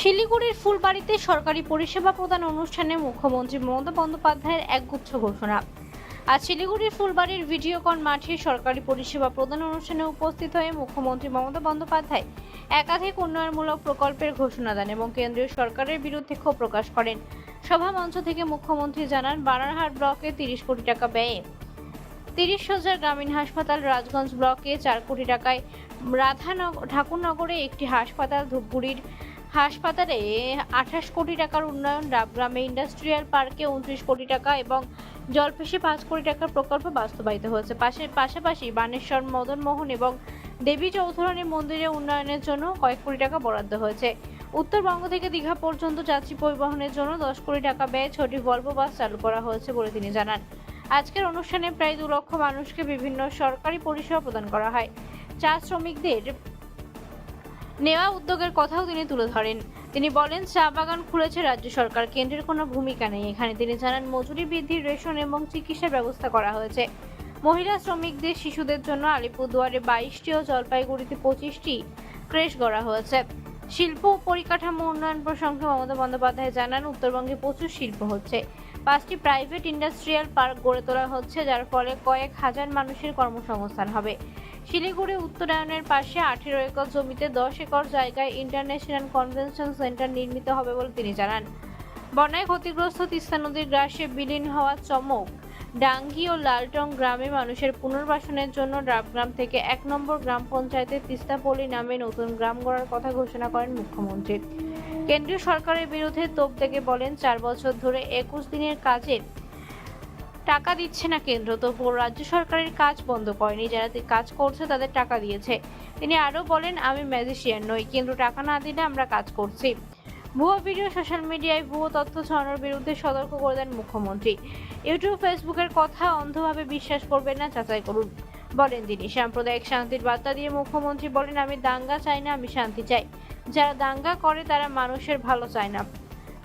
শিলিগুড়ির ফুলবাড়িতে সরকারি পরিষেবা প্রদান অনুষ্ঠানে মুখ্যমন্ত্রী মমতা বন্দ্যোপাধ্যায়ের একগুচ্ছ ঘোষণা। আজ শিলিগুড়ির ফুলবাড়ির ভিডিওকন মাঠে সরকারি পরিষেবা প্রদান অনুষ্ঠানে উপস্থিত হয়ে মুখ্যমন্ত্রী মমতা বন্দ্যোপাধ্যায় একাধিক উন্নয়নমূলক প্রকল্পের ঘোষণা দেন এবং কেন্দ্রীয় সরকারের বিরুদ্ধে ক্ষোভ প্রকাশ করেন। সভা মঞ্চ থেকে মুখ্যমন্ত্রী জানান, বানারহাট ব্লকে তিরিশ কোটি টাকা ব্যয়ে তিরিশ হাজার গ্রামীণ হাসপাতাল রাজগঞ্জ ব্লকে চার কোটি টাকায় রাধানগর ঠাকুরনগরে একটি হাসপাতাল ধূপগুড়ির হাসপাতালে আঠাশ কোটি টাকার উন্নয়ন ডাবগ্রামে ইন্ডাস্ট্রিয়াল পার্কে উনত্রিশ কোটি টাকা এবং জলপেশে পাঁচ কোটি টাকার প্রকল্প বাস্তবায়িত হয়েছে। পাশে পাশাপাশি বানেশ্বর মদনমোহন এবং দেবী চৌধুরানী মন্দিরে উন্নয়নের জন্য কয়েক কোটি টাকা বরাদ্দ হয়েছে। উত্তরবঙ্গ থেকে দীঘা পর্যন্ত যাত্রী পরিবহনের জন্য দশ কোটি টাকা ব্যয়ে ছটি ভলভো বাস চালু করা হয়েছে বলে তিনি জানান। আজকের অনুষ্ঠানে প্রায় দু লক্ষ মানুষকে বিভিন্ন সরকারি পরিষেবা প্রদান করা হয়। চা শ্রমিকদের নেওয়া উদ্যোগের কথাও তিনি তুলে ধরেন। তিনি বলেন চা বাগান খুলেছে রাজ্য সরকার, কেন্দ্রের কোনো ভূমিকা নেই। এখানে তিনি জানান, মজুরি বৃদ্ধির রেশন এবং চিকিৎসার ব্যবস্থা করা হয়েছে। মহিলা শ্রমিকদের শিশুদের জন্য আলিপুরদুয়ারে বাইশটি ও জলপাইগুড়িতে পঁচিশটি ক্রেশ গড়া হয়েছে। শিল্প ও পরিকাঠামো উন্নয়ন প্রসঙ্গে মমতা বন্দ্যোপাধ্যায় জানান, উত্তরবঙ্গে প্রচুর শিল্প হচ্ছে। পাঁচটি প্রাইভেট ইন্ডাস্ট্রিয়াল পার্ক গড়ে তোলা হচ্ছে, যার ফলে কয়েক হাজার মানুষের কর্মসংস্থান হবে। শিলিগুড়ি উত্তরায়ণের পাশে আঠেরো একর জমিতে দশ একর জায়গায় ইন্টারন্যাশনাল কনভেনশন সেন্টার নির্মিত হবে বলে তিনি জানান। বন্যায় ক্ষতিগ্রস্ত তিস্তা নদীর গ্রাসে বিলীন হওয়া চমক, ডাঙ্গি ও লালটং গ্রামে মানুষের পুনর্বাসনের জন্য ডাবগ্রাম থেকে এক নম্বর গ্রাম পঞ্চায়েতের তিস্তাপল্লী নামে নতুন গ্রাম গড়ার কথা ঘোষণা করেন মুখ্যমন্ত্রী। কেন্দ্রীয় সরকারের বিরুদ্ধে তোপ থেকে বলেন, চার বছর ধরে একুশ দিনের কাজে টাকা দিচ্ছে না কেন্দ্র, তবুও রাজ্য সরকারের কাজ বন্ধ করেনি। যারা কাজ করছে তাদের টাকা দিয়েছে। তিনি আরও বলেন, আমি ম্যাজিশিয়ান নই, কেন্দ্র টাকা না দিলে আমরা কাজ করছি। ভুয়ো ভিডিও সোশ্যাল মিডিয়ায় ভুয়ো তথ্য ছড়ানোর বিরুদ্ধে সতর্ক করে দেন মুখ্যমন্ত্রী। ইউটিউব, ফেসবুকের কথা অন্ধভাবে বিশ্বাস করবেন না, যাচাই করুন, বলেন তিনি। সাম্প্রদায়িক শান্তির বার্তা দিয়ে মুখ্যমন্ত্রী বলেন, আমি দাঙ্গা চাই না, আমি শান্তি চাই। যারা দাঙ্গা করে, তারা মানুষের ভালো চায় না।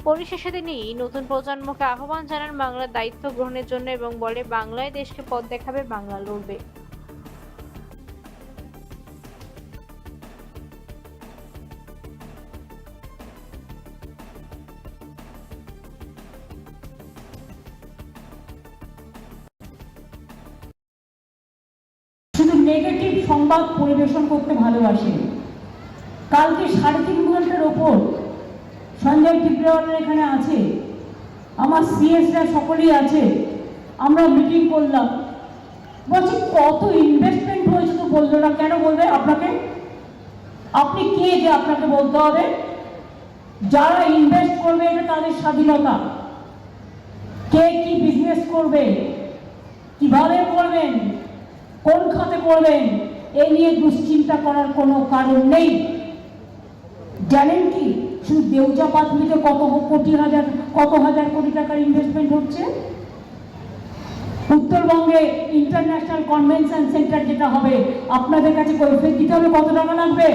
পরিশেষে তিনি নতুন প্রজন্মকে আহ্বান জানান বাংলার দায়িত্ব গ্রহণের জন্য এবং বলে, বাংলায় দেশকে পথ দেখাবে, বাংলা লড়বে। নেগেটিভ সংবাদ পরিবেশন করতে ভালোবাসে। কালকে সাড়ে তিন ঘণ্টার ওপর সঞ্জয় ত্রিপুরাওয়ালার এখানে আছে। আমার সিএসরা সকলেই আছে। আমরা মিটিং করলাম। বলছি, কত ইনভেস্টমেন্ট হয়েছে তো বলল না কেন বলবে আপনাকে? আপনি কে যে আপনাকে বলতে হবে? যারা ইনভেস্ট করবে এটা তাদের স্বাধীনতা। কে কি বিজনেস করবে? কীভাবে করবেন? কোন খাতে করবেন? এ নিয়ে দুশ্চিন্তা করার কোনো কারণ নেই। জানেন কি? শুধু দেউচা পাথরিতে কত কোটি হাজার, কত হাজার কোটি টাকার ইনভেস্টমেন্ট হচ্ছে? উত্তরবঙ্গে ইন্টারন্যাশনাল কনভেনশন সেন্টার যেটা হবে, আপনাদের কাছে কৈফিয়ত দিতে হবে কত টাকা লাগবে?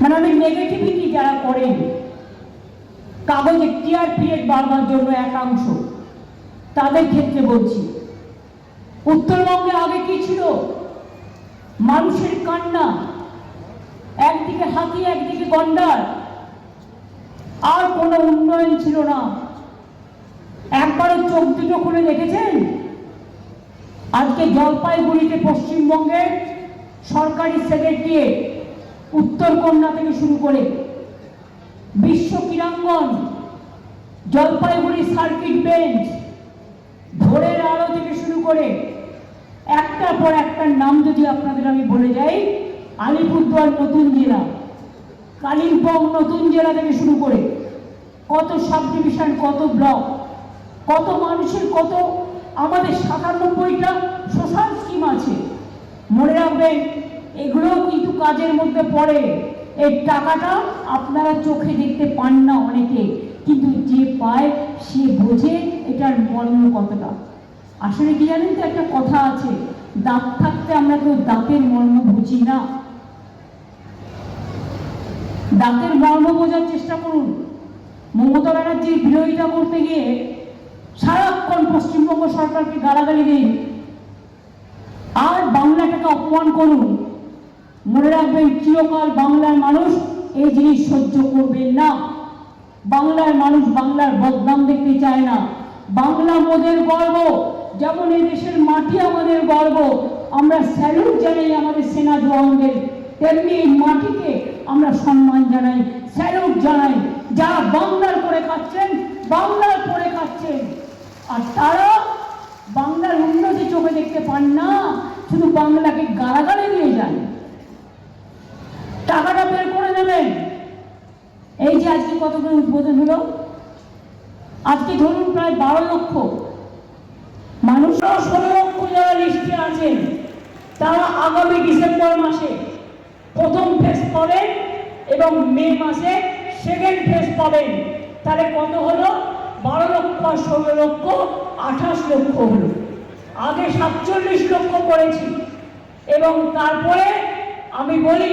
মানে আমি নেগেটিভিটি যারা করেন, কাগজে টিআর পিরিয়ড বাড়বার জন্য একাংশ, তাদের ক্ষেত্রে বলছি, উত্তরবঙ্গে আগে কি ছিল? মানুষের কান্না একদিকে হাতি, একদিকে গন্ডার। আর কোনো উন্নয়ন ছিল না। একবারও চোখ দুটো খুলে দেখেছেন? আজকে জলপাইগুড়িতে পশ্চিমবঙ্গের সরকারি সেক্রেটারিয়েট উত্তর কন্যা থেকে শুরু করে বিশ্ব ক্রীড়াঙ্গন, জলপাইগুড়ি সার্কিট বেঞ্চ, ভোরের আলো থেকে শুরু করে একটার পর একটার নাম যদি আপনাদের আমি বলে যাই আলিপুরদুয়ার নতুন জেলা, কালিম্পং নতুন জেলা থেকে শুরু করে কত সাব ডিভিশন কত ব্লক কত মানুষের কত, আমাদের সাতানব্বইটা সোশ্যাল স্কিম আছে। মনে রাখবেন, এগুলোও কিন্তু কাজের মধ্যে পড়ে। এই টাকাটা আপনারা চোখে দেখতে পান না অনেকে, কিন্তু যে পায়, সে বোঝে এটার মর্ম কতটা। আসলে কি জানেন তো একটা কথা আছে, দাঁত থাকতে আমরা কেউ দাঁতের মর্ম বুঝি না। দাঁতের মর্ম বোঝার চেষ্টা করুন। মমতা ব্যানার্জির বিরোধিতা করতে গিয়ে সারাক্ষণ পশ্চিমবঙ্গ সরকারকে গালাগালি দিন। আর বাংলাটাকে অপমান করুন। মনে রাখবেন, চিরকাল বাংলার মানুষ এই জিনিস সহ্য করবেন না। বাংলার মানুষ বাংলার বদনাম দেখতে চায় না। বাংলা মোদের গর্ব। যেমন এই দেশের মাটি আমাদের গর্ব। আমরা স্যালুট জানাই আমাদের সেনা জওয়ানদের। তেমনি এই মাটিকে আমরা সম্মান জানাই, স্যালুট জানাই। যারা বাংলার করে খাচ্ছেন, বাংলার করে খাচ্ছেন। আর তারা বাংলার উন্নতি চোখে দেখতে পান না, শুধু বাংলাকে গালাগালে নিয়ে যান টাকাটা বের করে নেবেন। এই যে আজকে কত করে উদ্বোধন হলো? আজকে ধরুন প্রায় বারো লক্ষ। মানুষ ষোলো লক্ষ যারা লিস্টে আছেন, তারা আগামী ডিসেম্বর মাসে প্রথম ফেজ পাবেন এবং মে মাসে সেকেন্ড ফেজ পাবেন। তাহলে কত হলো? বারো লক্ষ আর ষোলো লক্ষ, আঠাশ লক্ষ হলো। আগে সাতচল্লিশ লক্ষ করেছি। এবং তারপরে আমি বলি,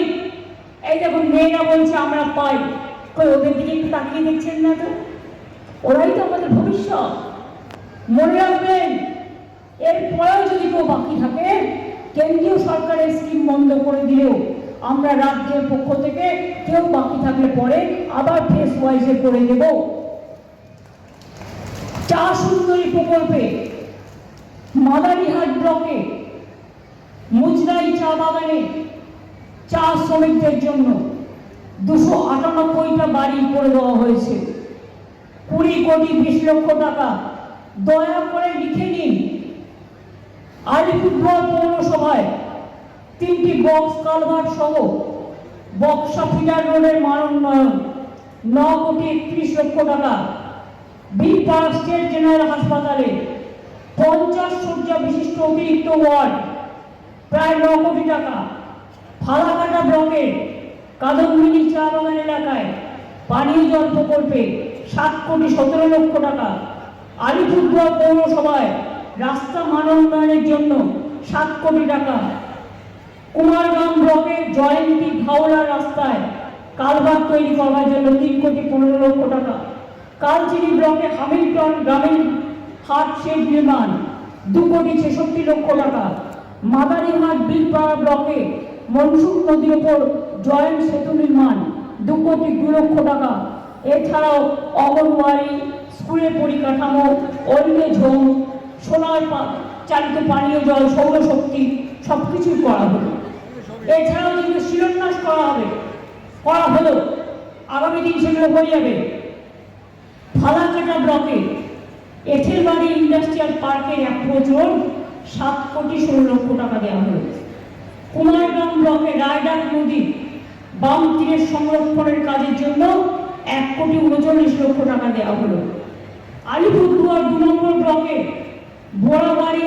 এই দেখুন, মেয়েরা বলছে, আমরা পাই। কই, ওদের দিকে একটু তাকিয়ে দেখছেন না তো? ওরাই তো আমাদের ভবিষ্যৎ। মনে রাখবেন, এরপরেও যদি কেউ বাকি থাকে, কেন্দ্রীয় সরকারের স্কিম বন্ধ করে দিলেও আমরা রাজ্যের পক্ষ থেকে কেউ বাকি থাকলে পরে আবার ফেস ওয়াইজে করে দেব চা সুন্দরী প্রকল্পে মাদারিহাট ব্লকে মুজরাই চা বাগানে চা শ্রমিকদের জন্য দুশো আটানব্বইটা বাড়ি করে দেওয়া হয়েছে। কুড়ি কোটি বিশ লক্ষ টাকা। দয়া করে লিখে নিন। আলিপুরদুয়ার পৌরসভায় তিনটি বক্স কালভার্ট সহ বক্সা ফিডার রোডের মানোন্নয়ন, ন কোটি একত্রিশ লক্ষ টাকা। বীরপাড়া স্টেট জেনারেল হাসপাতালে পঞ্চাশ শয্যা বিশিষ্ট অতিরিক্ত ওয়ার্ড, প্রায় ন কোটি টাকা। ফালাকাটা ব্লকের কাদম্বিনী চা বাগান এলাকায় পানীয় জল প্রকল্পে সাত কোটি সতেরো লক্ষ টাকা। আলিপুরদুয়ার পৌরসভায় রাস্তা মানোন্নয়নের জন্য সাত কোটি টাকা। কুমারগ্রাম ব্লকের জয়ন্তী হাওড়া রাস্তায় কালভার তৈরি করার জন্য তিন কোটি পনেরো লক্ষ টাকা। কালচিনি ব্লকে হামিল্টন গ্রামীণ হাট শেড নির্মাণ, দু কোটি ছেষট্টি লক্ষ টাকা। মাদারিহাট বিলপাড়া ব্লকে মনসুর নদীর ওপর জয়েন্ট সেতু নির্মাণ, দু কোটি দু লক্ষ টাকা। এছাড়াও অঙ্গনওয়াড়ি, স্কুলের পরিকাঠামো, ওল্ডেজ হোম, সোলার চালিত পানীয় জল, সৌরশক্তি সব কিছুই করা হলো। এছাড়াও যেগুলো শিলান্যাস করা হবে। করা হলো। আগামী দিন সেগুলো হয়ে যাবে। ফালাকাটা ব্লকে এঁথেলবাড়ি ইন্ডাস্ট্রিয়াল পার্কের এক প্রচুর সাত কোটি ষোলো লক্ষ টাকা দেওয়া হলো। কুমারগ্রাম ব্লকে রায়ডাক নদী বাম তীরের সংরক্ষণের কাজের জন্য এক কোটি উনচল্লিশ লক্ষ টাকা দেওয়া হলো। আলিপুরদুয়ার দু নম্বর ব্লকে বোড়াবাড়ি